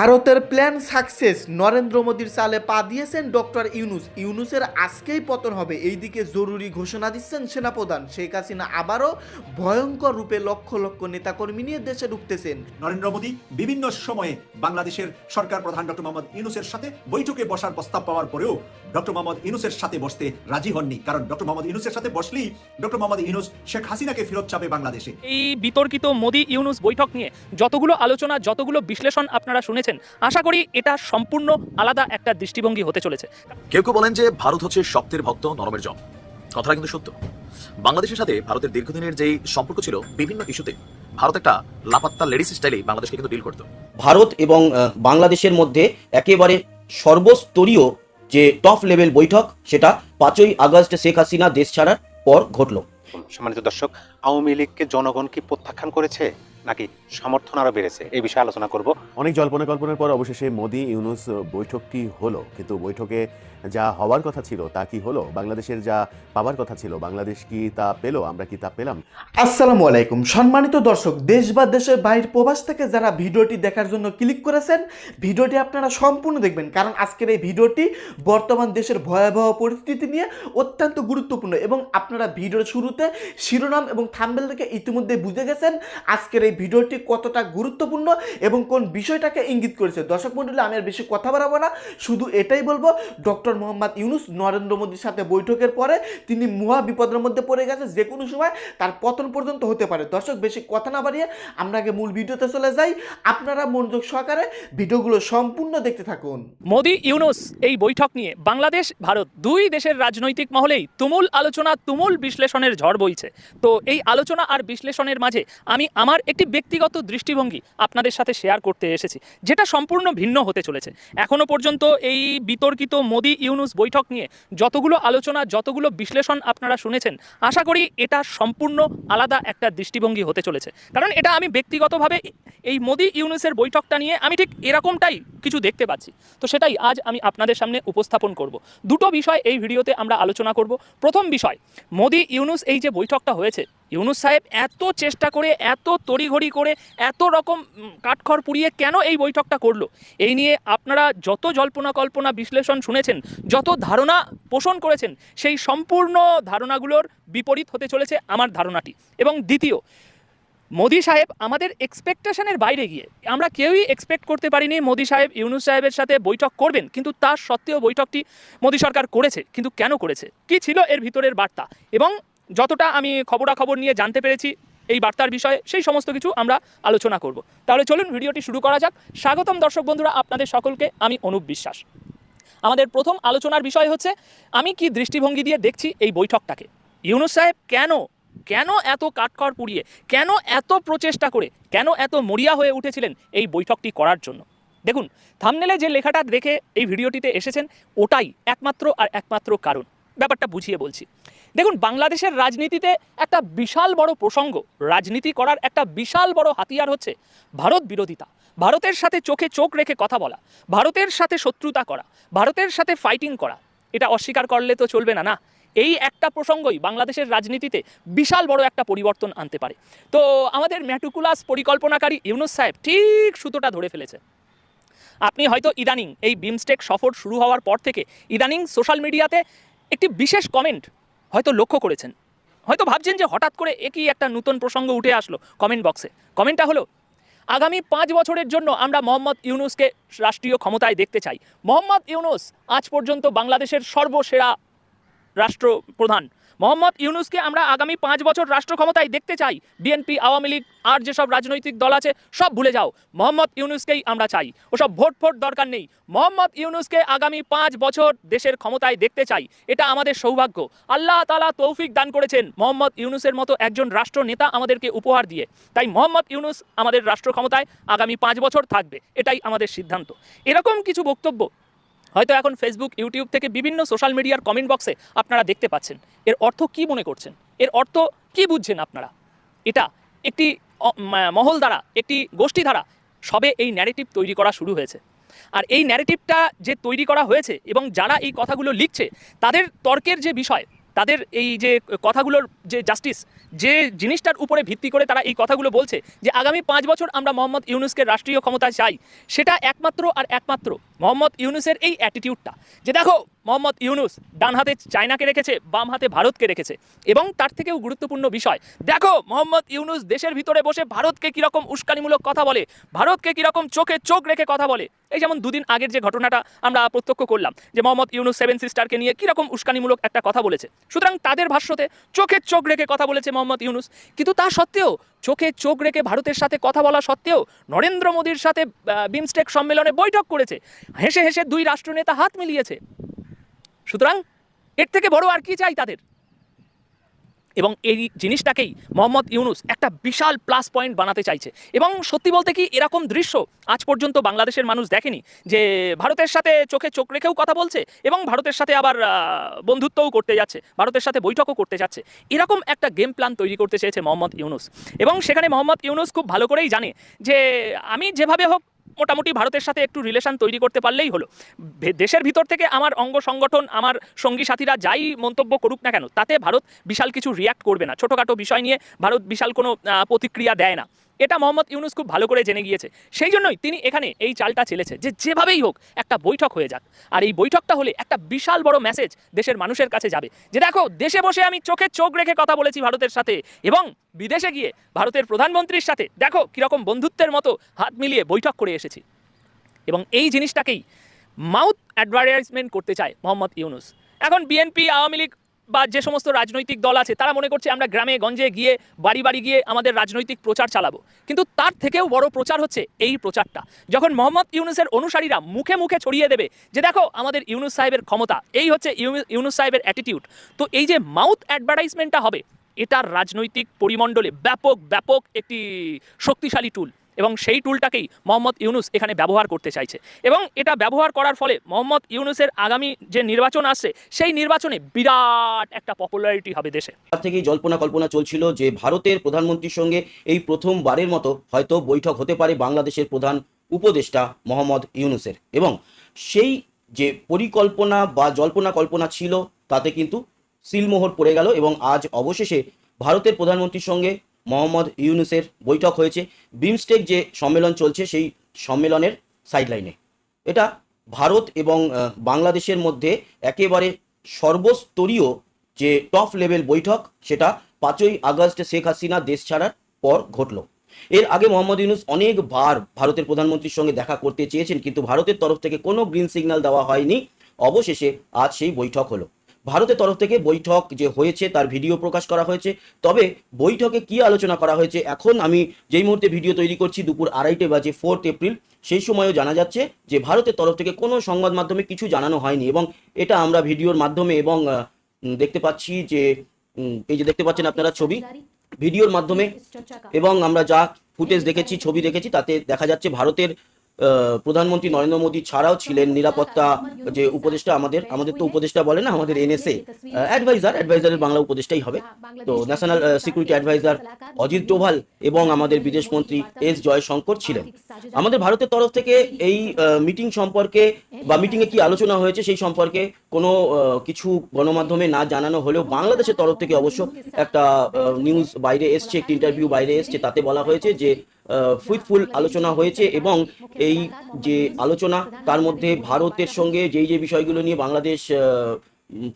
ভারতের plan success. Narendra মোদীর চালে পা দিয়েছেন ডক্টর ইউনুস। ইউনুসের আজকেই পতন হবে। এইদিকে জরুরি ঘোষণা দিচ্ছেন সেনাপ্রধান। শেখ হাসিনা আবারও ভয়ঙ্কর রূপে লক্ষ লক্ষ নেতাকর্মী নিয়ে দেশে ঢুকতেছেন। নরেন্দ্র মোদী বিভিন্ন সময়ে বাংলাদেশের সরকার প্রধান ডক্টর মোহাম্মদ ইউনুসের সাথে বৈঠকে বসার প্রস্তাব পাওয়ার পরেও ডক্টর মোহাম্মদ ইউনুসের সাথে বসতে রাজি হননি। কারণ ডক্টর মোহাম্মদ ইউনুসের সাথে বসলেই ডক্টর মোহাম্মদ ইউনুস শেখ হাসিনাকে ফেরত চাবে বাংলাদেশে। এই বিতর্কিত মোদী ইউনুস বৈঠক নিয়ে যতগুলো আলোচনা যতগুলো বিশ্লেষণ আপনারা শুনেছেন আশা করি এটা সম্পূর্ণ আলাদা একটা দৃষ্টিভঙ্গি হতে চলেছে। কেউ কেউ বলেন যে ভারত হচ্ছে শক্তের ভক্ত নরমের জম কথাটা কিন্তু সত্য। বাংলাদেশের সাথে ভারতের দীর্ঘদিনের যেই সম্পর্ক ছিল বিভিন্ন ইস্যুতে ভারত একটা লাপাত্তা লেডিস স্টাইলে বাংলাদেশকে কিন্তু ডিল করতো। ভারত এবং বাংলাদেশের মধ্যে একেবারে সর্বস্তরীয় যে টপ লেভেল বৈঠক সেটা পাঁচই আগস্ট শেখ হাসিনা দেশ ছাড়ার পর ঘটলো। সম্মানিত দর্শক আওয়ামী লীগকে জনগণ কি প্রত্যাখ্যান করেছে? নাকি সমর্থন আরও বেড়েছে? এই বিষয়ে আলোচনা করব। অনেক জল্পনা কল্পনার পর অবশেষে মোদী ইউনুস বৈঠকটি হলো। কিন্তু বৈঠকে যা হওয়ার কথা ছিল তা কি হলো? বাংলাদেশের যা পাওয়ার কথা ছিল, বাংলাদেশ কি তা পেল? আমরা কি তা পেলাম? আসসালামু আলাইকুম। সম্মানিত দর্শক, দেশ বা দেশের বাইরে প্রবাস থেকে যারা ভিডিওটি দেখার জন্য ক্লিক করেছেন, ভিডিওটি আপনারা সম্পূর্ণ দেখবেন। কারণ আজকের এই ভিডিওটি বর্তমান দেশের ভয়াবহ পরিস্থিতি নিয়ে অত্যন্ত গুরুত্বপূর্ণ এবং আপনারা ভিডিওর শুরুতে শিরোনাম এবং থাম্বেল থেকে ইতিমধ্যে বুঝে গেছেন আজকের এই ভিডিওটি কতটা গুরুত্বপূর্ণ এবং কোন বিষয়টাকে ইঙ্গিত করেছে। দর্শক মন্ডলী, আমি আর বেশি কথা বাড়াবো না। শুধু এটাই বলব, ডক্টর মোহাম্মদ ইউনুস নরেন্দ্র মোদীর সাথে বৈঠকের পরে তিনি মহা বিপদের মধ্যে পড়ে গেছে, যে কোনো সময় তার পতন পর্যন্ত হতে পারে। দর্শক, বেশি কথা না বাড়িয়ে আগে মূল ভিডিওতে চলে যাই। আপনারা মনোযোগ সহকারে ভিডিওগুলো সম্পূর্ণ দেখতে থাকুন। মোদী ইউনুস এই বৈঠক নিয়ে বাংলাদেশ, ভারত দুই দেশের রাজনৈতিক মহলেই তুমুল আলোচনা, তুমুল বিশ্লেষণের ঝড় বইছে। তো এই আলোচনা আর বিশ্লেষণের মাঝে আমি আমার একটি ব্যক্তিগত দৃষ্টিভঙ্গি আপনাদের সাথে শেয়ার করতে এসেছি, যেটা সম্পূর্ণ ভিন্ন হতে চলেছে। এখনও পর্যন্ত এই বিতর্কিত মোদি ইউনুস বৈঠক নিয়ে যতগুলো আলোচনা, যতগুলো বিশ্লেষণ আপনারা শুনেছেন, আশা করি এটা সম্পূর্ণ আলাদা একটা দৃষ্টিভঙ্গি হতে চলেছে। কারণ এটা আমি ব্যক্তিগতভাবে এই মোদি ইউনুসের বৈঠকটা নিয়ে আমি ঠিক এরকমটাই কিছু দেখতে পাচ্ছি। তো সেটাই আজ আমি আপনাদের সামনে উপস্থাপন করব। দুটো বিষয় এই ভিডিওতে আমরা আলোচনা করব। প্রথম বিষয়, মোদি ইউনুস এই যে বৈঠকটা হয়েছে ইউনুস সাহেব এত চেষ্টা করে, এত তড়িঘড়ি করে, এত রকম কাঠখড় পুড়িয়ে কেন এই বৈঠকটা করল? এই নিয়ে আপনারা যত জল্পনা কল্পনা বিশ্লেষণ শুনেছেন, যত ধারণা পোষণ করেছেন, সেই সম্পূর্ণ ধারণাগুলোর বিপরীত হতে চলেছে আমার ধারণাটি। এবং দ্বিতীয়, মোদি সাহেব আমাদের এক্সপেকটেশনের বাইরে গিয়ে, আমরা কেউই এক্সপেক্ট করতে পারিনি মোদি সাহেব, ইউনুস সাহেবের সাথে বৈঠক করবেন, কিন্তু তার সত্ত্বেও বৈঠকটি মোদি সরকার করেছে, কিন্তু কেন করেছে? কি ছিল এর ভিতরের বার্তা? এবং যতটা আমি খবরাখবর নিয়ে জানতে পেরেছি এই বার্তার বিষয়ে, সেই সমস্ত কিছু আমরা আলোচনা করব। তাহলে চলুন ভিডিওটি শুরু করা যাক। স্বাগতম দর্শক বন্ধুরা, আপনাদের সকলকে আমি অনুপ বিশ্বাস। আমাদের প্রথম আলোচনার বিষয় হচ্ছে, আমি কি দৃষ্টিভঙ্গি দিয়ে দেখছি এই বৈঠকটাকে? ইউনুস সাহেব কেন কেন এত কাঠখড় পুড়িয়ে, কেন এত প্রচেষ্টা করে, কেন এত মরিয়া হয়ে উঠেছিলেন এই বৈঠকটি করার জন্য? দেখুন থামনেলে যে লেখাটা দেখে এই ভিডিওটিতে এসেছেন, ওটাই একমাত্র আর একমাত্র কারণ। ব্যাপারটা বুঝিয়ে বলছি। দেখুন, বাংলাদেশের রাজনীতিতে একটা বিশাল বড় প্রসঙ্গ। রাজনীতি করার একটা বিশাল বড় হাতিয়ার হচ্ছে ভারত বিরোধিতা। ভারতের সাথে চোখে চোখ রেখে কথা বলা। ভারতের সাথে শত্রুতা করা। ভারতের সাথে ফাইটিং করা। এটা অস্বীকার করলে তো চলবে না না? এই একটা প্রসঙ্গই বাংলাদেশের রাজনীতিতে বিশাল বড় একটা পরিবর্তন আনতে পারে। তো আমাদের ম্যাটুকুলাস পরিকল্পনাকারী ইউনুস সাহেব ঠিক সুতোটা ধরে ফেলেছে। আপনি হয়তো ইদানিং এই বিমস্টেক সফর শুরু হওয়ার পর থেকে ইদানিং সোশ্যাল মিডিয়াতে একটি বিশেষ কমেন্ট হয়তো লক্ষ্য করেছেন। হয়তো ভাবছেন যে হঠাৎ করে একই একটা নতুন প্রসঙ্গ উঠে আসলো কমেন্ট বক্সে কমেন্টটা হলো, আগামী পাঁচ বছরের জন্য আমরা মোহাম্মদ ইউনুসকে রাষ্ট্রীয় ক্ষমতায় দেখতে চাই। মোহাম্মদ ইউনুস আজ পর্যন্ত বাংলাদেশের সর্বসেরা রাষ্ট্রপ্রধান। মোহাম্মদ ইউনুসকে আমরা আগামী পাঁচ বছর রাষ্ট্র ক্ষমতায় দেখতে চাই। বিএনপি, আওয়ামী লীগ, আর যেসব রাজনৈতিক দল আছে, সব ভুলে যাও। মোহাম্মদ ইউনুসকেই আমরা চাই। ওসব ভোট ফোট দরকার নেই। মোহাম্মদ ইউনুসকে আগামী পাঁচ বছর দেশের ক্ষমতায় দেখতে চাই। এটা আমাদের সৌভাগ্য। আল্লাহ তালা তৌফিক দান করেছেন মোহাম্মদ ইউনুসের মতো একজন রাষ্ট্র নেতা আমাদেরকে উপহার দিয়ে। তাই মোহাম্মদ ইউনুস আমাদের রাষ্ট্র ক্ষমতায় আগামী পাঁচ বছর থাকবে। এটাই আমাদের সিদ্ধান্ত। এরকম কিছু বক্তব্য হয়তো এখন ফেসবুক ইউটিউব থেকে বিভিন্ন সোশ্যাল মিডিয়ার কমেন্ট বক্সে আপনারা দেখতে পাচ্ছেন। এর অর্থ কি মনে করছেন? এর অর্থ কি বুঝছেন আপনারা? এটা একটি মহল দ্বারা, একটি গোষ্ঠী দ্বারা সবে এই ন্যারেটিভ তৈরি করা শুরু হয়েছে। আর এই ন্যারেটিভটা যে তৈরি করা হয়েছে এবং যারা এই কথাগুলো লিখছে, তাদের তর্কের যে বিষয়, তাদের এই যে কথাগুলোর যে জাস্টিস যে জিনিসটার উপরে ভিত্তি করে তারা এই কথাগুলো বলছে যে আগামী পাঁচ বছর আমরা মোহাম্মদ ইউনুসকে রাষ্ট্রীয় ক্ষমতায় চাই, সেটা একমাত্র আর একমাত্র মোহাম্মদ ইউনুসের এই অ্যাটিটিউডটা যে দেখো, মোহাম্মদ ইউনুস ডান হাতে চায়নাকে রেখেছে, বাম হাতে ভারতকে রেখেছে, এবং তার থেকেও গুরুত্বপূর্ণ বিষয়, দেখো, মোহাম্মদ ইউনুস দেশের ভিতরে বসে ভারতকে কীরকম উস্কানিমূলক কথা বলে, ভারতকে কীরকম চোখে চোখ রেখে কথা বলে, এই যেমন দুদিন আগের যে ঘটনাটা আমরা প্রত্যক্ষ করলাম, যে মোহাম্মদ ইউনুস সেভেন সিস্টারকে নিয়ে কীরকম উস্কানিমূলক একটা কথা বলেছে, সুতরাং তাদের ভাষ্যতে চোখে চোখ রেখে কথা বলেছে মোহাম্মদ ইউনুস। কিন্তু তা সত্ত্বেও, চোখে চোখ রেখে ভারতের সাথে কথা বলা সত্ত্বেও, নরেন্দ্র মোদীর সাথে বিমস্টেক সম্মেলনে বৈঠক করেছে। হেসে হেসে দুই রাষ্ট্রনেতা হাত মিলিয়েছে। সুতরাং, এর থেকে বড় আর কি চাই তাদের? এবং এই জিনিসটাকেই মোহাম্মদ ইউনুস একটা বিশাল প্লাস পয়েন্ট বানাতে চাইছে। এবং সত্যি বলতে কি এরকম দৃশ্য আজ পর্যন্ত বাংলাদেশের মানুষ দেখেনি যে ভারতের সাথে চোখে চোখ রেখেও কথা বলছে এবং ভারতের সাথে আবার বন্ধুত্বও করতে যাচ্ছে, ভারতের সাথে বৈঠকও করতে যাচ্ছে। এরকম একটা গেম প্ল্যান তৈরি করতে চেয়েছে মোহাম্মদ ইউনুস। এবং সেখানে মোহাম্মদ ইউনুস খুব ভালো করেই জানে যে আমি যেভাবে হোক মোটামুটি ভারতের সাথে একটু রিলেশন তৈরি করতে পারলেই হলো। দেশের ভিতর থেকে আমার অঙ্গ সংগঠন, আমার সঙ্গী সাথীরা যাই মন্তব্য করুক না কেন, তাতে ভারত বিশাল কিছু রিয়াক্ট করবে না। ছোটোখাটো বিষয় নিয়ে ভারত বিশাল কোনো প্রতিক্রিয়া দেয় না। এটা মোহাম্মদ ইউনুস খুব ভালো করে জেনে গিয়েছে। সেই জন্যই তিনি এখানে এই চালটা চেলেছে যে যেভাবেই হোক একটা বৈঠক হয়ে যাক। আর এই বৈঠকটা হলে একটা বিশাল বড় মেসেজ দেশের মানুষের কাছে যাবে। যে দেখো, দেশে বসে আমি চোখে চোখ রেখে কথা বলেছি ভারতের সাথে এবং বিদেশে গিয়ে ভারতের প্রধানমন্ত্রীর সাথে দেখো কীরকম বন্ধুত্বের মতো হাত মিলিয়ে বৈঠক করে এসেছি। এবং এই জিনিসটাকেই মাউথ অ্যাডভার্টাইজমেন্ট করতে চায় মোহাম্মদ ইউনুস। এখন বিএনপি আওয়ামী লীগ বা যে সমস্ত রাজনৈতিক দল আছে, তারা মনে করছে আমরা গ্রামে, গঞ্জে গিয়ে, বাড়ি বাড়ি গিয়ে আমাদের রাজনৈতিক প্রচার চালাবো। কিন্তু তার থেকেও বড় প্রচার হচ্ছে এই প্রচারটা। যখন মোহাম্মদ ইউনুসের অনুসারীরা মুখে মুখে ছড়িয়ে দেবে যে দেখো আমাদের ইউনুস সাহেবের ক্ষমতা, এই হচ্ছে ইউ- ইউনুস সাহেবের অ্যাটিটিউড তো এই যে মাউথ অ্যাডভার্টাইজমেন্টটা হবে এটার রাজনৈতিক পরিমণ্ডলে ব্যাপক ব্যাপক একটি শক্তিশালী টুল এবং সেই টুলটাকেই মোহাম্মদ ইউনুস এখানে ব্যবহার করতে চাইছে। এবং এটা ব্যবহার করার ফলে মোহাম্মদ ইউনুসের আগামী যে নির্বাচন আসছে, সেই নির্বাচনে বিরাট একটা পপুলারিটি হবে দেশে। তার থেকেই জল্পনা কল্পনা চলছিল যে ভারতের প্রধানমন্ত্রীর সঙ্গে এই প্রথমবারের মতো হয়তো বৈঠক হতে পারে বাংলাদেশের প্রধান উপদেষ্টা মোহাম্মদ ইউনুসের। এবং সেই যে পরিকল্পনা বা জল্পনা কল্পনা ছিল, তাতে কিন্তু সিলমোহর পড়ে গেল এবং আজ অবশেষে ভারতের প্রধানমন্ত্রীর সঙ্গে মোহাম্মদ ইউনুসের বৈঠক হয়েছে। বিমস্টেক যে সম্মেলন চলছে, সেই সম্মেলনের সাইডলাইনে এটা ভারত এবং বাংলাদেশের মধ্যে একেবারে সর্বস্তরীয় যে টপ লেভেল বৈঠক, সেটা পাঁচই আগস্ট শেখ হাসিনা দেশ ছাড়ার পর ঘটলো। এর আগে মোহাম্মদ ইউনুস অনেকবার ভারতের প্রধানমন্ত্রীর সঙ্গে দেখা করতে চেয়েছেন, কিন্তু ভারতের তরফ থেকে কোনো গ্রিন সিগন্যাল দেওয়া হয়নি। অবশেষে আজ সেই বৈঠক হলো। ভারতের তরফ থেকে বৈঠক যে হয়েছে তার ভিডিও প্রকাশ করা হয়েছে। তবে বৈঠকে কি আলোচনা করা হয়েছে? এখন আমি যেই মুহূর্তে ভিডিও তৈরি করছি দুপুর আড়াইটে বাজে ফোর্থ এপ্রিল সেই সময়ও জানা যাচ্ছে যে ভারতের তরফ থেকে কোনো সংবাদ মাধ্যমে কিছু জানানো হয়নি এবং এটা আমরা ভিডিওর মাধ্যমে এবং দেখতে পাচ্ছি যে এই যে দেখতে পাচ্ছেন আপনারা ছবি, ভিডিওর মাধ্যমে এবং আমরা যা ফুটেজ দেখেছি, ছবি দেখেছি, তাতে দেখা যাচ্ছে ভারতের প্রধানমন্ত্রী নরেন্দ্র মোদী ছাড়াও ছিলেন নিরাপত্তা যে উপদেষ্টা আমাদের আমাদের তো উপদেষ্টা বলে না, আমাদের এনএসএ অ্যাডভাইজার অ্যাডভাইজারের বাংলা উপদেষ্টাই হবে। তো national security adviser Ajit Doval এবং আমাদের বিদেশ মন্ত্রী এস জয়শঙ্কর ছিলেন। আমাদের ভারতের তরফ থেকে এই মিটিং সম্পর্কে বা মিটিংয়ে কি আলোচনা হয়েছে সেই সম্পর্কে কোনো কিছু গণমাধ্যমে না জানানো হলেও বাংলাদেশের তরফ থেকে অবশ্য একটা নিউজ বাইরে এসছে, একটি ইন্টারভিউ বাইরে এসছে, তাতে বলা হয়েছে যে ফ্রুটফুল আলোচনা হয়েছে এবং এই যে আলোচনা তার মধ্যে ভারতের সঙ্গে যেই যে বিষয়গুলো নিয়ে বাংলাদেশ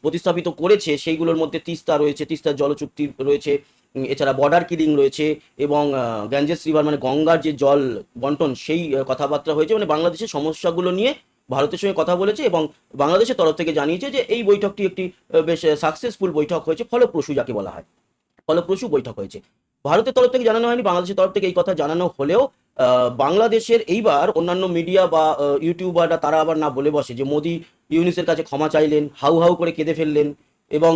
প্রতিস্থাপিত করেছে সেইগুলোর মধ্যে তিস্তা রয়েছে তিস্তার জলচুক্তি রয়েছে এছাড়া বর্ডার কিলিং রয়েছে এবং গ্যাঞ্জেস রিভার মানে গঙ্গার যে জল বন্টন সেই কথাবার্তা হয়েছে। মানে বাংলাদেশের সমস্যাগুলো নিয়ে ভারতের সঙ্গে কথা বলেছে এবং বাংলাদেশের তরফ থেকে জানিয়েছে যে এই বৈঠকটি একটি বেশ সাকসেসফুল বৈঠক হয়েছে ফলপ্রসূ যাকে বলা হয়। ফলপ্রসূ বৈঠক হয়েছে। ভারতের তরফ থেকে জানানো হয়নি, বাংলাদেশের তরফ থেকে এই কথা জানানো হলেও বাংলাদেশের এইবার অন্যান্য মিডিয়া বা ইউটিউবাররা তারা আবার না বলে বসে যে মোদি ইউনিসের কাছে ক্ষমা চাইলেন, হাউ হাউ করে কেঁদে ফেললেন এবং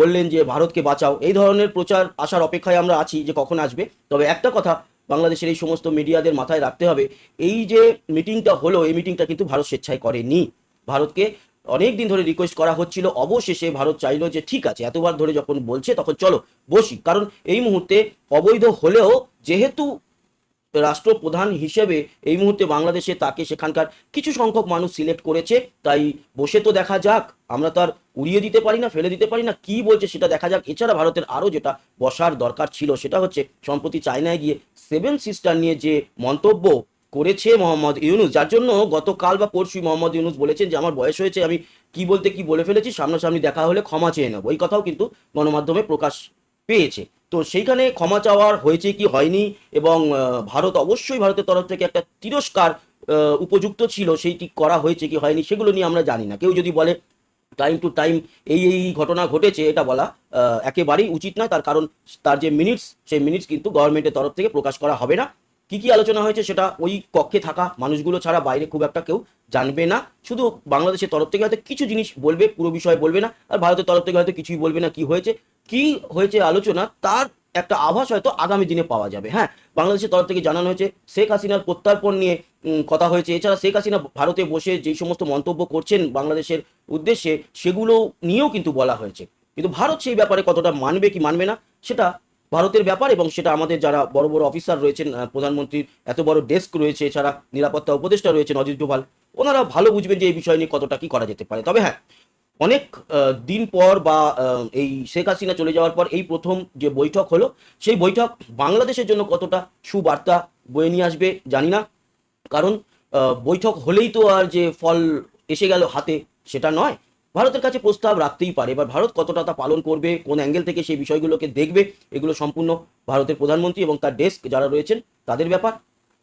বললেন যে ভারতকে বাঁচাও। এই ধরনের প্রচার আসার অপেক্ষায় আমরা আছি যে কখন আসবে। তবে একটা কথা, বাংলাদেশের এই সমস্ত মিডিয়াদের মাথায় রাখতে হবে, এই যে মিটিংটা হলো, এই মিটিংটা কিন্তু ভারত স্বেচ্ছায় করেনি। ভারতকে অনেক দিন ধরে রিকোয়েস্ট করা হচ্ছিল, অবশেষে ভারত চাইলো যে ঠিক আছে, এতবার ধরে যখন বলছে তখন চলো, বসি। কারণ এই মুহূর্তে অবৈধ হলেও যেহেতু রাষ্ট্রপ্রধান হিসেবে এই মুহূর্তে বাংলাদেশে তাকে সেখানকার কিছু সংখ্যক মানুষ সিলেক্ট করেছে, তাই বসে তো দেখা যাক, আমরা তো আর উড়িয়ে দিতে পারি না, ফেলে দিতে পারি না, কি বলছে সেটা দেখা যাক। এছাড়া ভারতের আরও যেটা বসার দরকার ছিল সেটা হচ্ছে, সম্প্রতি চায়নায় গিয়ে সেভেন সিস্টার নিয়ে যে মন্তব্য করেছে মোহাম্মদ ইউনুস, যার জন্য গতকাল বা পরশু মোহাম্মদ ইউনুস বলেছেন যে, আমার বয়স হয়েছে, আমি কি বলতে কি বলে ফেলেছি, সামনাসামনি দেখা হলে ক্ষমা চেয়ে নেব। এই কথাও কিন্তু গণমাধ্যমে প্রকাশ পেয়েছে। তো সেইখানে ক্ষমা চাওয়ার হয়েছে কি হয়নি? এবং ভারত অবশ্যই ভারতের তরফ থেকে একটা তিরস্কার উপযুক্ত ছিল সেইটি করা হয়েছে কি হয়নি, সেগুলো নিয়ে আমরা জানি না। কেউ যদি বলে টাইম টু টাইম এই এই ঘটনা ঘটেছে, এটা বলা একেবারেই উচিত নয়। তার কারণ, তার যে মিনিটস, সেই মিনিটস কিন্তু গভর্নমেন্টের তরফ থেকে প্রকাশ করা হবে না। কি কি আলোচনা হয়েছে সেটা ওই কক্ষে থাকা মানুষগুলো ছাড়া বাইরে খুব একটা কেউ জানবে না। শুধু বাংলাদেশের তরফ থেকে হয়তো কিছু জিনিস বলবে, পুরো বিষয় বলবে না, আর ভারতের তরফ থেকে হয়তো কিছুই বলবে না কি হয়েছে কি হয়েছে আলোচনা তার একটা আভাস হয়তো আগামী দিনে পাওয়া যাবে। হ্যাঁ বাংলাদেশের তরফ থেকে জানানো হয়েছে, শেখ হাসিনার প্রত্যার্পণ নিয়ে কথা হয়েছে। এছাড়া শেখ হাসিনা ভারতে বসে যেই সমস্ত মন্তব্য করছেন বাংলাদেশের উদ্দেশ্যে, সেগুলো নিয়েও কিন্তু বলা হয়েছে। কিন্তু ভারত সেই ব্যাপারে কতটা মানবে কি মানবে না, সেটা ভারতের ব্যাপার এবং সেটা আমাদের যারা বড় বড় অফিসার রয়েছেন প্রধানমন্ত্রীর এত বড় ডেস্ক রয়েছে, এছাড়া নিরাপত্তা উপদেষ্টা রয়েছেন অজিত ডোভাল, ওনারা ভালো বুঝবেন যে এই বিষয় নিয়ে কতটা কি করা যেতে পারে। তবে হ্যাঁ অনেক দিন পর বা এই শেখ হাসিনা চলে যাওয়ার পর এই প্রথম যে বৈঠক হলো, সেই বৈঠক বাংলাদেশের জন্য কতটা সুবার্তা বয়ে নিয়ে আসবে জানি না। কারণ বৈঠক হলেই তো আর যে ফল এসে গেল হাতে, সেটা নয়। ভারতের কাছে প্রস্তাব রাখতেই পারে, এবার ভারত কতটা তা পালন করবে, কোন অ্যাঙ্গেল থেকে সেই বিষয়গুলোকে দেখবে, এগুলো সম্পূর্ণ ভারতের প্রধানমন্ত্রী এবং তার ডেস্ক যারা রয়েছেন তাদের ব্যাপার।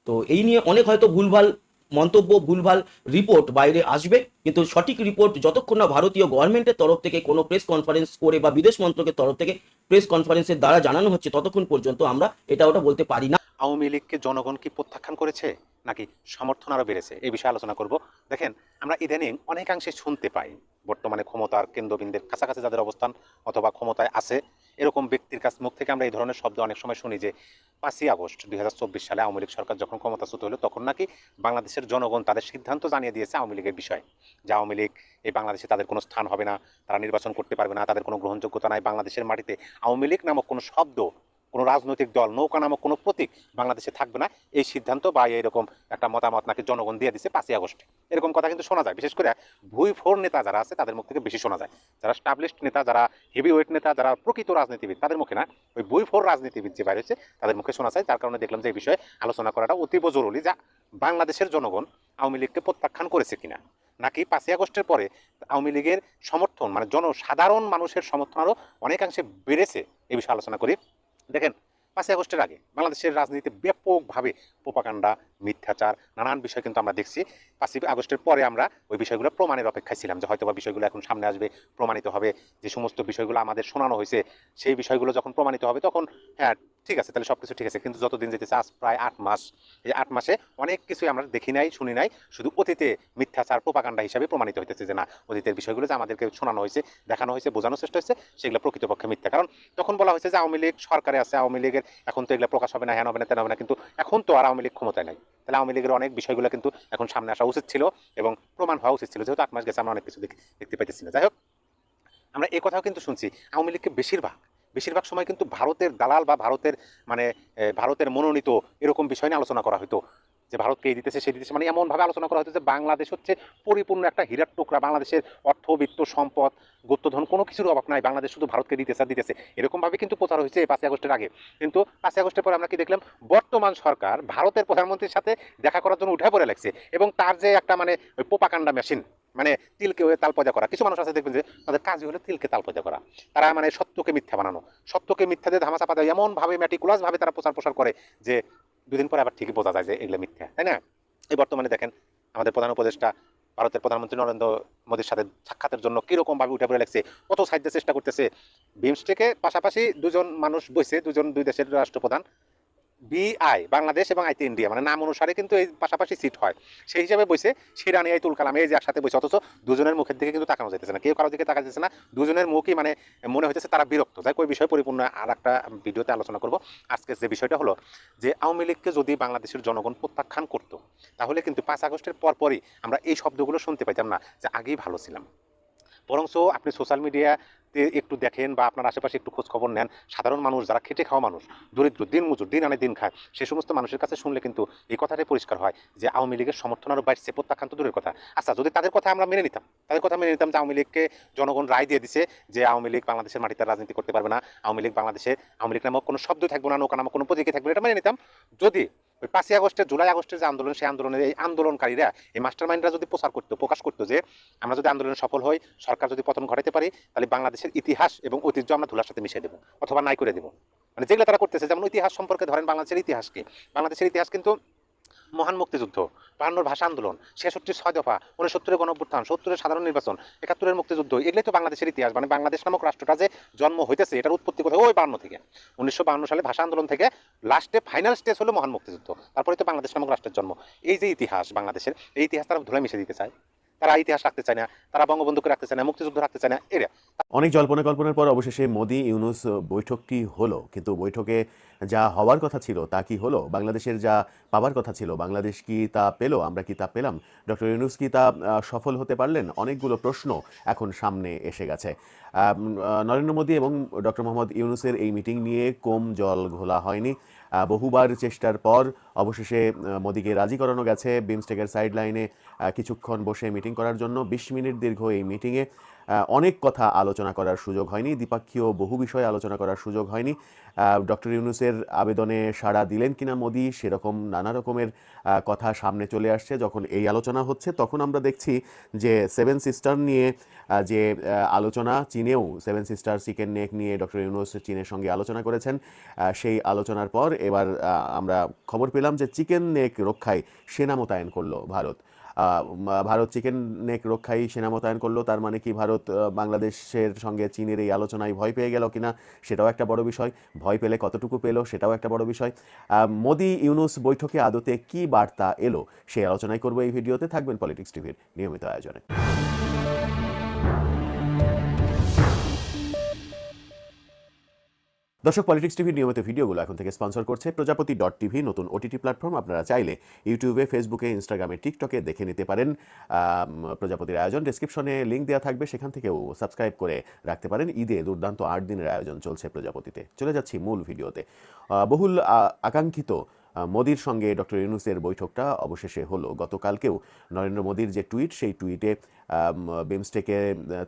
তো এই নিয়ে অনেক হয়তো ভুলভাল মন্তব্য, ভুলভাল রিপোর্ট বাইরে আসবে, কিন্তু সঠিক রিপোর্ট যতক্ষণ না ভারতীয় গভর্নমেন্টের তরফ থেকে কোনো প্রেস কনফারেন্স করে বা বিদেশ মন্ত্রকের তরফ থেকে প্রেস কনফারেন্সের দ্বারা জানানো হচ্ছে, ততক্ষণ পর্যন্ত আমরা এটা ওটা বলতে পারি না। আওয়ামী লীগকে জনগণ কি প্রত্যাখ্যান করেছে নাকি সমর্থন আরও বেড়েছে? এই বিষয়ে আলোচনা করব। দেখেন, আমরা ইদানিং অনেকাংশে শুনতে পাই, বর্তমানে ক্ষমতার কেন্দ্রবিন্দের কাছাকাছি যাদের অবস্থান অথবা ক্ষমতায় আছে, এরকম ব্যক্তির কাছ মুখ থেকে আমরা এই ধরনের শব্দ অনেক সময় শুনি যে, পাঁচই আগস্ট দুই হাজার চব্বিশ সালে আওয়ামী লীগ সরকার যখন ক্ষমতাচ্যুত হলো, তখন নাকি বাংলাদেশের জনগণ তাদের সিদ্ধান্ত জানিয়ে দিয়েছে আওয়ামী লীগের বিষয়ে যে, আওয়ামী লীগ এই বাংলাদেশে তাদের কোনো স্থান হবে না, তারা নির্বাচন করতে পারবে না, তাদের কোনো গ্রহণযোগ্যতা নাই, বাংলাদেশের মাটিতে আওয়ামী লীগ নামক কোনো শব্দ কোনো রাজনৈতিক দল, নৌকা নামক কোনো প্রতীক বাংলাদেশে থাকবে না। এই সিদ্ধান্ত বা এরকম একটা মতামত নাকি জনগণ দিয়ে দিচ্ছে পাঁচই আগস্টে। এরকম কথা কিন্তু শোনা যায়। বিশেষ করে ভুই ফোর নেতা যারা আছে, তাদের মুখ থেকে বেশি শোনা যায়। যারা স্টাবলিশড নেতা, যারা হেভি ওয়েট নেতা, যারা প্রকৃত রাজনীতিবিদ, তাদের মুখে না। ওই বই ফোর রাজনীতিবিদ যে বাইরে হচ্ছে তাদের মুখে শোনা যায়। যার কারণে দেখলাম যে এই বিষয়ে আলোচনা করাটা অতীব জরুরি যা বাংলাদেশের জনগণ আওয়ামী লীগকে প্রত্যাখ্যান করেছে কিনা। নাকি পাঁচই আগস্টের পরে আওয়ামী লীগের সমর্থন মানে জনসাধারণ মানুষের সমর্থন আরও অনেকাংশে বেড়েছে, এই বিষয়ে আলোচনা করি। দেখেন পাঁচই আগস্টের আগে বাংলাদেশের রাজনীতিতে ব্যাপকভাবে পোপাকাণ্ডা মিথ্যাচার, নানান বিষয় কিন্তু আমরা দেখছি। পাঁচই আগস্টের পরে আমরা ওই বিষয়গুলো প্রমাণের অপেক্ষায় ছিলাম যে হয়তো বা বিষয়গুলো এখন সামনে আসবে, প্রমাণিত হবে। যে সমস্ত বিষয়গুলো আমাদের শোনানো হয়েছে, সেই বিষয়গুলো যখন প্রমাণিত হবে, তখন হ্যাঁ ঠিক আছে, তাহলে সব কিছু ঠিক আছে। কিন্তু যতদিন যেতেছে আজ প্রায় আট মাস। এই আট মাসে অনেক কিছুই আমরা দেখি নাই, শুনি নাই। শুধু অতীতে মিথ্যাচার প্রোপাকাণ্ডা হিসাবে প্রমাণিত হইতেছে যে না, অতীতের বিষয়গুলো যে আমাদেরকে শোনানো হয়েছে, দেখানো হয়েছে, বোঝানোর চেষ্টা হয়েছে, সেগুলো প্রকৃতপক্ষে মিথ্যা। কারণ তখন বলা হয়েছে যে আওয়ামী লীগ সরকারে আছে, আওয়ামী লীগের এখন তো এগুলো প্রকাশ হবে না, হ্যান হবে না, তেন হবে না, কিন্তু এখন তো আর আওয়ামী লীগ ক্ষমতায় নাই। তাহলে আওয়ামী লীগের অনেক বিষয়গুলো কিন্তু এখন সামনে আসা উচিত ছিল এবং প্রমাণ হওয়া উচিত ছিল। যেহেতু আট মাস গেছে, আমরা অনেক কিছু দেখ- দেখতে পাইতেছি না। যাই হোক, আমরা এই কথাও কিন্তু শুনছি, আওয়ামী লীগকে বেশিরভাগ বেশিরভাগ সময় কিন্তু ভারতের দালাল বা ভারতের মানে ভারতের মনোনীত এরকম বিষয় নিয়ে আলোচনা করা হতো যে ভারতকে এই দিতেছে সেই দিতেছে। মানে এমনভাবে আলোচনা করা হতো যে বাংলাদেশ হচ্ছে পরিপূর্ণ একটা হীরার টুকরা। বাংলাদেশের অর্থ, বিত্ত, সম্পদ, গুপ্তধন কোনো কিছুর অভাব নাই। বাংলাদেশ শুধু ভারতকে দিতেছে দিতেছে। এরকমভাবে কিন্তু প্রচার হয়েছে পাঁচই আগস্টের আগে। কিন্তু পাঁচই আগস্টের পরে আমরা কি দেখলাম? বর্তমান সরকার ভারতের প্রধানমন্ত্রীর সাথে দেখা করার জন্য উঠে পড়ে লাগছে। এবং তার যে একটা মানে ওই পোপাকাণ্ডা মেশিন মানে তিলকে তাল পয়দা করা। কিছু মানুষ আছে দেখবেন যে তাদের কাজই হলো তিলকে তাল পয়দা করা। তারা মানে সত্যকে মিথ্যা বানানো। সত্যকে মিথ্যা দিয়ে ধামাচাপা দেয় এমনভাবে ম্যাটিকুলাস ভাবে তারা প্রচার প্রসার করে যে দুদিন পরে আবার ঠিকই বোঝা যায় যে এগুলো মিথ্যা, তাই না? এই বর্তমানে দেখেন আমাদের প্রধান উপদেষ্টা, ভারতের প্রধানমন্ত্রী নরেন্দ্র মোদীর সাথে সাক্ষাতের জন্য কীরকম ভাবে উঠে পড়ে লাগছে, কত সাহায্য চেষ্টা করতেছে। বিমস্টেকে পাশাপাশি দুজন মানুষ বসে দুজন দুই দেশের রাষ্ট্রপ্রধান। বিআই বাংলাদেশ এবং আইটি ইন্ডিয়া মানে নাম অনুসারে কিন্তু এই পাশাপাশি সিট হয়। সেই হিসাবে বসে শিরানি আইতুল কালাম, এই যে একসাথে বসে অথচ দুজনের মুখের দিকে কিন্তু তাকানো যেতেছে না, কেউ কারোর দিকে তাকা যেতেছে না, দুজনের মুখই মানে মনে হইতেছে তারা বিরক্ত। যাই ওই বিষয়ে পরিপূর্ণ আর একটা ভিডিওতে আলোচনা করব। আজকে যে বিষয়টা হলো যে আওয়ামী লীগকে যদি বাংলাদেশের জনগণ প্রত্যাখ্যান করতো, তাহলে কিন্তু পাঁচ আগস্টের পরপরই আমরা এই শব্দগুলো শুনতে পাইতাম না, যে আগেই ভালো ছিলাম। বরঞ্চ আপনি সোশ্যাল মিডিয়া একটু দেখেন বা আপনার আশেপাশে একটু খোঁজ খবর নেন সাধারণ মানুষ যারা খেটে খাওয়া মানুষ দরিদ্র দিন মজুর দিন আনে দিন খায় সে সমস্ত মানুষের কাছে শুনলে কিন্তু এই কথাটাই পরিষ্কার হয় যে আওয়ামী লীগের সমর্থন আরও বাড়ছে প্রত্যাখ্যান তো দূরের কথা। আচ্ছা যদি তাদের কথা আমরা মেনে নিতাম তাদের কথা মেনে নিতাম যে আওয়ামী লীগকে জনগণ রায় দিয়ে দিছে যে আওয়ামী লীগ বাংলাদেশের মাটিতে রাজনীতি করতে পারবে না আওয়ামী লীগ বাংলাদেশে আওয়ামী লীগ নামক কোনো শব্দ থাকবে না নৌকা নামক কোনো প্রতীকে থাকবে না, এটা মেনে নিতাম। যদি ওই পাঁচই আগস্টের, জুলাই আগস্টের যে আন্দোলন, সেই আন্দোলনের এই আন্দোলনকারীরা, এই মাস্টার মাইন্ডরা যদি প্রচার করতো, প্রকাশ করতো যে আমরা যদি আন্দোলন সফল হই, সরকার যদি পতন ঘটাতে পারি, তাহলে বাংলাদেশের ইতিহাস এবং ঐতিহ্য আমরা ধুলার সাথে মিশিয়ে দেবো, অথবা নাই করে দেবো। মানে যেগুলো তারা করতেছে, যেমন ইতিহাস সম্পর্কে ধরেন বাংলাদেশের ইতিহাসকে। বাংলাদেশের ইতিহাস কিন্তু মহান মুক্তিযুদ্ধ, বাহান্নর ভাষা আন্দোলন, ছেষট্টির ছয় দফা উনসত্তরের গণঅভ্যুত্থান সত্তরের সাধারণ নির্বাচন, একাত্তরের মুক্তিযুদ্ধ, এগুলোই তো বাংলাদেশের ইতিহাস। মানে বাংলাদেশ নামক রাষ্ট্রটা যে জন্ম হইতেছে, এটার উৎপত্তি কোথায়? ওই বান্ন থেকে। উনিশশো সালে ভাষা আন্দোলন থেকে লাস্টে, ফাইনাল স্টেজ হলো মহান মুক্তিযুদ্ধ। তারপরে তো বাংলাদেশ নামক রাষ্ট্রের জন্ম। এই যে ইতিহাস বাংলাদেশের, এই ইতিহাস তারা ধুলে মিশে দিতে চায়। তারা ইতিহাস রাখতে চায় না, তারা বঙ্গবন্ধুকে রাখতে চায় না, মুক্তিযুদ্ধ রাখতে চায় না, এরা। অনেক জল্পনা কল্পনার পর অবশেষে মোদি ইউনুস বৈঠকটি হলো? কিন্তু বৈঠকে যা হওয়ার কথা ছিল তা কি হলো? বাংলাদেশের যা পাওয়ার কথা ছিল, বাংলাদেশ কি তা পেল? আমরা কি তা পেলাম? ডক্টর ইউনুস কি তা সফল হতে পারলেন? অনেকগুলো প্রশ্ন এখন সামনে এসে গেছে। নরেন্দ্র মোদী এবং ডক্টর মোহাম্মদ ইউনুসের এই মিটিং নিয়ে কম জল ঘোলা হয়নি। বহুবার চেষ্টার পর অবশেষে মোদীকে রাজি করানো গেছে। বিমস্টেকের সাইড লাইনে কিছুক্ষণ বসে মিটিং করার জন্য বিশ মিনিট দীর্ঘ এই মিটিংয়ে অনেক কথা আলোচনা করার সুযোগ হয়নি, দ্বিপাক্ষীয় বহু বিষয়ে আলোচনা করার সুযোগ হয়নি। ডক্টর ইউনুসের আবেদনে সাড়া দিলেন কিনা মোদি, সেরকম নানা রকমের কথা সামনে চলে আসছে যখন এই আলোচনা হচ্ছে। তখন আমরা দেখছি যে সেভেন সিস্টার নিয়ে যে আলোচনা, চীনেও সেভেন সিস্টার, চিকেন নেক নিয়ে ডক্টর ইউনুস চীনের সঙ্গে আলোচনা করেছেন। সেই আলোচনার পর এবার আমরা খবর পেলাম যে চিকেন নেক রক্ষায় সেনা মোতায়েন করল ভারত। ভারত চিকেন নেক রক্ষায় সেনা মোতায়েন করল। তার মানে কি ভারত বাংলাদেশের সঙ্গে চীনের এই আলোচনায় ভয় পেয়ে গেল কিনা সেটাও একটা বড় বিষয়। ভয় পেলে কতটুকু পেল সেটাও একটা বড় বিষয়। মোদি ইউনুস বৈঠকে আদতে কি বার্তা এলো সেই আলোচনায় করব এই ভিডিওতে। থাকবেন পলিটিক্স টিভির নিয়মিত আয়োজনে। দর্শক পলিটিক্স টিভির নিয়মিত ভিডিওগুলো এখন থেকে স্পন্সর করছে প্রজাপতি ডট টিভি নতুন ওটিটি প্ল্যাটফর্ম আপনারা চাইলে ইউটিউবে ফেসবুকে ইনস্টাগ্রামে টিকটকে দেখে নিতে পারেন। প্রজাপতির আয়োজন। ডেসক্রিপশনে লিঙ্ক দেওয়া থাকবে। সেখান থেকেও সাবস্ক্রাইব করে রাখতে পারেন। ঈদে দুর্দান্ত আট দিনের আয়োজন চলছে প্রজাপতিতে। চলে যাচ্ছি মূল ভিডিওতে। বহুল আকাঙ্ক্ষিত মোদির সঙ্গে ডক্টর ইউনুসের বৈঠকটা অবশেষে হলো। গতকালকেও নরেন্দ্র মোদির যে টুইট, সেই টুইটে বিমস্টেকে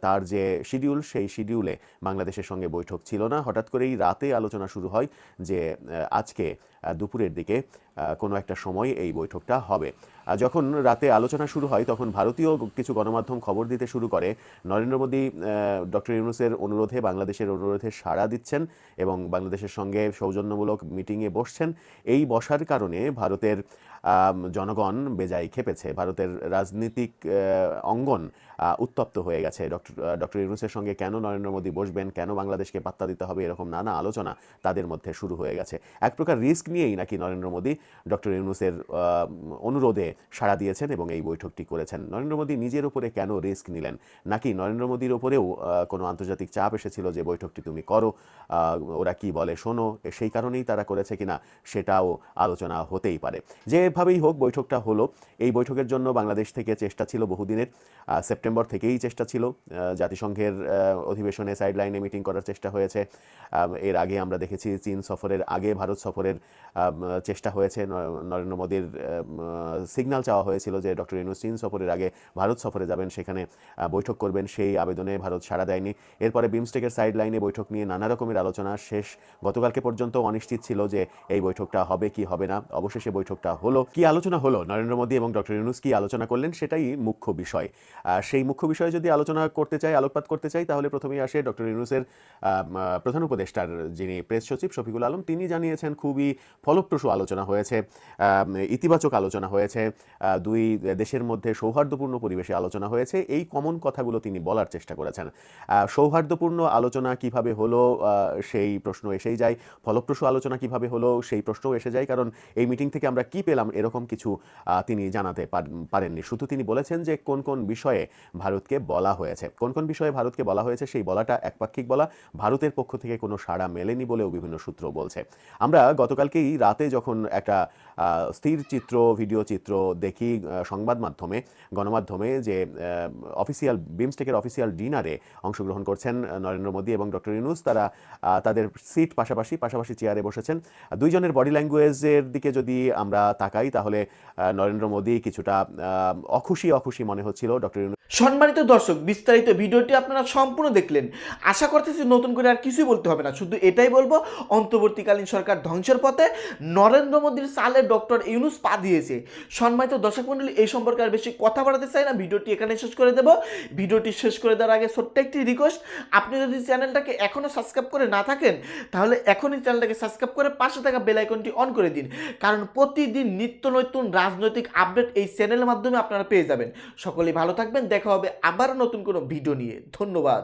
তার যে শিডিউল, সেই শিডিউলে বাংলাদেশের সঙ্গে বৈঠক ছিল না। হঠাৎ করেই রাতে আলোচনা শুরু হয় যে আজকে দুপুরের দিকে কোনো একটা সময় এই বৈঠকটা হবে। যখন রাতে আলোচনা শুরু হয়, তখন ভারতীয় কিছু গণমাধ্যম খবর দিতে শুরু করে। নরেন্দ্র মোদী ডক্টর ইউনুসের অনুরোধে বাংলাদেশের অনুরোধে সাড়া দিচ্ছেন এবং বাংলাদেশের সঙ্গে সৌজন্যমূলক মিটিংয়ে বসছেন। এই বসার কারণে ভারতের জনগণ বেজায় খেপেছে। ভারতের রাজনীতিক অঙ্গন উত্তপ্ত হয়ে গেছে। ডক্টর ডক্টর ইউনুসের সঙ্গে কেন নরেন্দ্র মোদী বসবেন, কেন বাংলাদেশকে পাত্তা দিতে হবে, এরকম নানা আলোচনা তাদের মধ্যে শুরু হয়ে গেছে। এক প্রকার রিস্ক নিয়েই নাকি নরেন্দ্র মোদী ডক্টর ইউনুসের অনুরোধে সাড়া দিয়েছেন এবং এই বৈঠকটি করেছেন। নরেন্দ্র মোদী নিজের উপরে কেন রিস্ক নিলেন? নাকি নরেন্দ্র মোদীর ওপরেও কোনো আন্তর্জাতিক চাপ এসেছিল যে বৈঠকটি তুমি করো ওরা কি বলে শোনো সেই কারণেই তারা করেছে কিনা সেটাও আলোচনা হতেই পারে। যেভাবেই হোক বৈঠকটা হলো, এই বৈঠকের জন্য বাংলাদেশ থেকে চেষ্টা ছিল বহুদিনের। সেপ্টেম্বর থেকেই চেষ্টা ছিল। জাতিসংঘের অধিবেশনে সাইডলাইনে মিটিং করার চেষ্টা হয়েছে। এর আগে আমরা দেখেছি চীন সফরের আগে ভারত সফরের চেষ্টা হয়েছে। নরেন্দ্র মোদীর সিগন্যাল চাওয়া হয়েছিল যে ডক্টর ইউনুস চীন সফরের আগে ভারত সফরে যাবেন, সেখানে বৈঠক করবেন। সেই আবেদনে ভারত সাড়া দেয়নি। এরপরে বিমস্টেকের সাইড লাইনে বৈঠক নিয়ে নানা রকমের আলোচনা শেষ। গতকালকে পর্যন্ত অনিশ্চিত ছিল যে এই বৈঠকটা হবে কি হবে না। অবশেষে বৈঠকটা হলো। কি আলোচনা হলো নরেন্দ্র মোদী এবং ডক্টর ইউনুস কি আলোচনা করলেন সেটাই মুখ্য বিষয়। সেই মুখ্য বিষয়ে যদি আলোচনা করতে চাই, আলোকপাত করতে চাই, তাহলে প্রথমেই আসে ডক্টর ইউনুসের প্রধান উপদেষ্টার যিনি প্রেস সচিব শফিকুল আলম, তিনি জানিয়েছেন খুবই ফলপ্রসূ আলোচনা হয়েছে ইতিবাচক আলোচনা হয়েছে দুই দেশের মধ্যে সৌহার্দ্যপূর্ণ পরিবেশে আলোচনা হয়েছে, এই কমন কথাগুলো তিনি বলার চেষ্টা করেছেন। সৌহার্দ্যপূর্ণ আলোচনা কীভাবে হলো সেই প্রশ্ন এসেই যায়, ফলপ্রসূ আলোচনা কীভাবে হলো, সেই প্রশ্নও এসে যায়, কারণ এই মিটিং থেকে আমরা কি পেলাম এরকম কিছু তিনি জানাতে পার- পারেননি। শুধু তিনি বলেছেন যে কোন কোন বিষয়ে বিষয়ে ভারতকে বলা হয়েছে। কোন কোন বিষয়ে ভারতকে বলা হয়েছে সেই বলাটা একপাক্ষিক বলা। ভারতের পক্ষ থেকে কোনো সাড়া মেলেনি বলেও বিভিন্ন সূত্র বলছে। আমরা গতকালকেই রাতে যখন একটা স্থির চিত্র, ভিডিও চিত্র দেখি সংবাদ মাধ্যমে, গণমাধ্যমে যে অফিসিয়াল, বিমস্টেকের অফিসিয়াল ডিনারে অংশগ্রহণ করছেন নরেন্দ্র মোদী এবং ডক্টর ইউনুস, তারা তাদের সিট পাশাপাশি পাশাপাশি চেয়ারে বসেছেন। দুইজনের বডি ল্যাঙ্গুয়েজের দিকে যদি আমরা তাকাই তাহলে আহ, নরেন্দ্র মোদী কিছুটা অখুশি অখুশি মনে হচ্ছিল। ডক্টর সম্মানিত দর্শক, বিস্তারিত ভিডিওটি আপনারা সম্পূর্ণ দেখলেন। আশা করতেছি নতুন করে আর কিছুই বলতে হবে না। শুধু এটাই বলব, অন্তর্বর্তীকালীন সরকার ধ্বংসের পথে নরেন্দ্র মোদীর সালে ডক্টর ইউনুস পা দিয়েছে। সম্মানিত দর্শক মন্ডলী এই সম্পর্কে আর বেশি কথা বাড়াতে চাই না। ভিডিওটি এখানে শেষ করে দেব। ভিডিওটি শেষ করে দেওয়ার আগে ছোট্ট একটি রিকোয়েস্ট আপনি যদি চ্যানেলটাকে এখনও সাবস্ক্রাইব করে না থাকেন, তাহলে এখনই চ্যানেলটাকে সাবস্ক্রাইব করে পাশে থাকা বেল আইকনটি অন করে দিন। কারণ প্রতিদিন নিত্য নতুন রাজনৈতিক আপডেট এই চ্যানেলের মাধ্যমে আপনারা পেয়ে যাবেন। সকলেই ভালো থাকবেন, দেখা হবে আবার নতুন কোনো ভিডিও নিয়ে। ধন্যবাদ।